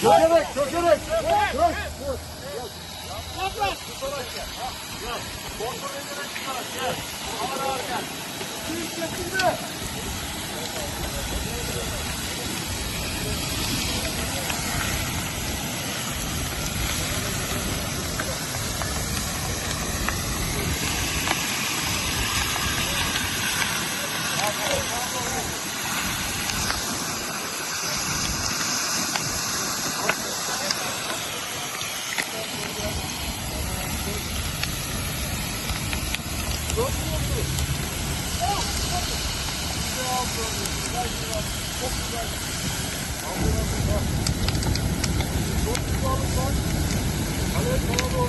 Çökerek, çökerek. Çök. Arkaya doğru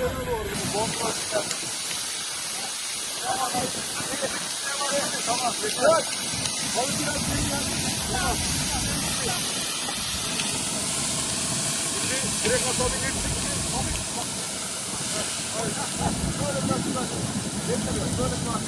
Yöne doğru bomba çıkar. Tamam. Tamam. Tamam. Balık biraz seni yandı. Tamam. Şimdi direkt atabilirsin. Böyle bırak. Böyle bırak. Böyle bırak.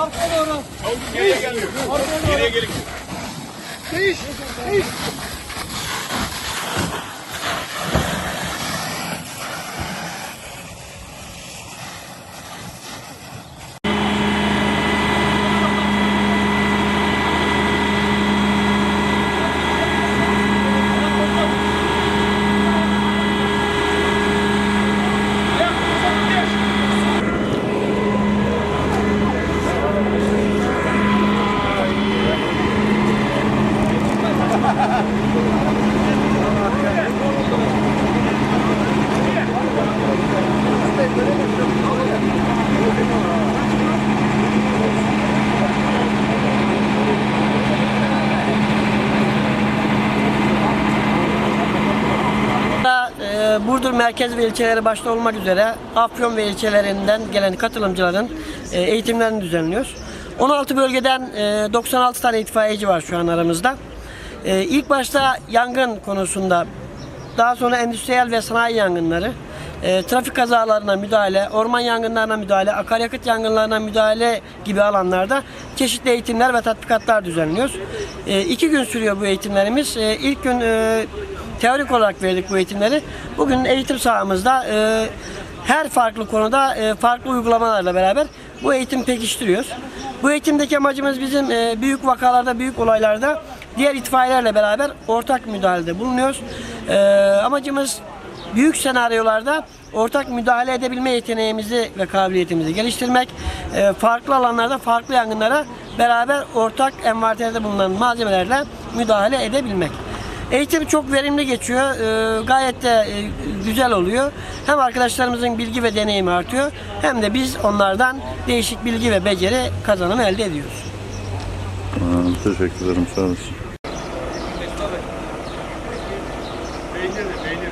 Arkaya doğru. Geriye geliyor. Geriye geliyor. Değiş, değiş. Burdur merkez ve ilçeleri başta olmak üzere Afyon ve ilçelerinden gelen katılımcıların e, eğitimlerini düzenliyoruz. 16 bölgeden e, 96 tane itfaiyeci var şu an aramızda. E, ilk başta yangın konusunda, daha sonra endüstriyel ve sanayi yangınları, e, trafik kazalarına müdahale, orman yangınlarına müdahale, akaryakıt yangınlarına müdahale gibi alanlarda çeşitli eğitimler ve tatbikatlar düzenliyoruz. E, iki gün sürüyor bu eğitimlerimiz. E, ilk gün e, teorik olarak verdik bu eğitimleri. Bugün eğitim sahamızda e, her farklı konuda e, farklı uygulamalarla beraber bu eğitim pekiştiriyoruz. Bu eğitimdeki amacımız bizim e, büyük vakalarda, büyük olaylarda diğer itfaiyelerle beraber ortak müdahalede bulunuyoruz. E, amacımız büyük senaryolarda ortak müdahale edebilme yeteneğimizi ve kabiliyetimizi geliştirmek, e, farklı alanlarda farklı yangınlara beraber ortak envanterde bulunan malzemelerle müdahale edebilmek. Eğitim çok verimli geçiyor. Ee, gayet de e, güzel oluyor. Hem arkadaşlarımızın bilgi ve deneyimi artıyor hem de biz onlardan değişik bilgi ve beceri kazanımı elde ediyoruz. Teşekkür ederim. Sağ olasın. Peynir de peynir.